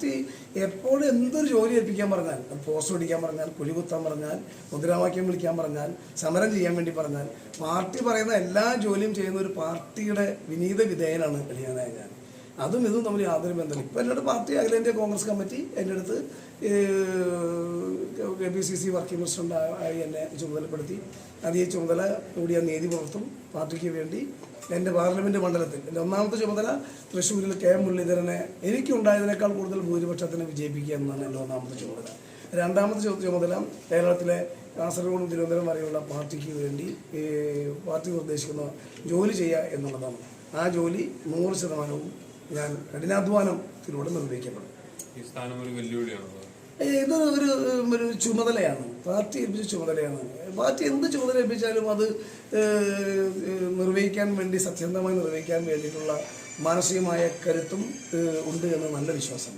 Party എപ്പോഴും എന്തൊരു ജോലി ഏൽപ്പിക്കാൻ പറഞ്ഞാൽ പോസ്റ്റ് പിടിക്കാൻ പറഞ്ഞാൽ കുഴി കുത്താൻ പറഞ്ഞാൽ മുദ്രാവാക്യം വിളിക്കാൻ പറഞ്ഞാൽ സമരം ചെയ്യാൻ വേണ്ടി പറഞ്ഞാൽ പാർട്ടി പറയുന്ന എല്ലാ ജോലിയും ചെയ്യുന്ന ഒരു പാർട്ടിയുടെ വിനീത വിധേയനാണ് കളിയാനായ ഞാൻ അതും ഇതും തമ്മിൽ യാതൊരു ബന്ധമില്ല. ഇപ്പം അടുത്ത് പാർട്ടി അഖിലേന്ത്യാ കോൺഗ്രസ് കമ്മിറ്റി എന്റെ അടുത്ത് K P C C working president ആയി എന്നെ ചുമതലപ്പെടുത്തി. അത് ഈ ചുമതല കൂടി നീതി പുലർത്തും പാർട്ടിക്ക് വേണ്ടി എന്റെ പാർലമെന്റ് മണ്ഡലത്തിൽ എന്റെ ഒന്നാമത്തെ ചുമതല തൃശ്ശൂരിൽ കെ എം മുരളീധരനെ എനിക്കുണ്ടായതിനേക്കാൾ കൂടുതൽ ഭൂരിപക്ഷത്തിന് വിജയിപ്പിക്കുക എന്നതാണ് എന്റെ ഒന്നാമത്തെ ചുമതല. രണ്ടാമത്തെ ചുമതല കേരളത്തിലെ കാസർഗോഡും തിരുവനന്തപുരം വരെയുള്ള പാർട്ടിക്ക് വേണ്ടി പാർട്ടി നിർദ്ദേശിക്കുന്ന ജോലി ചെയ്യുക എന്നുള്ളതാണ്. ആ ജോലി നൂറ് ശതമാനവും ഞാൻ കഠിനാധ്വാനത്തിലൂടെ നിർവഹിക്കപ്പെടും. ഈ സ്ഥാനം ഒരു വെല്ലുവിളിയാണോ? ഇതൊരു ഒരു ഒരു ചുമതലയാണ്. പാർട്ടി ഏൽപ്പിച്ച ചുമതലയാണ്. പാർട്ടി എന്ത് ചുമതല ഏൽപ്പിച്ചാലും അത് നിർവഹിക്കാൻ വേണ്ടി സത്യസന്ധമായി നിർവഹിക്കാൻ വേണ്ടിയിട്ടുള്ള മാനസികമായ കരുത്തും ഉണ്ട് എന്ന് നല്ല വിശ്വാസം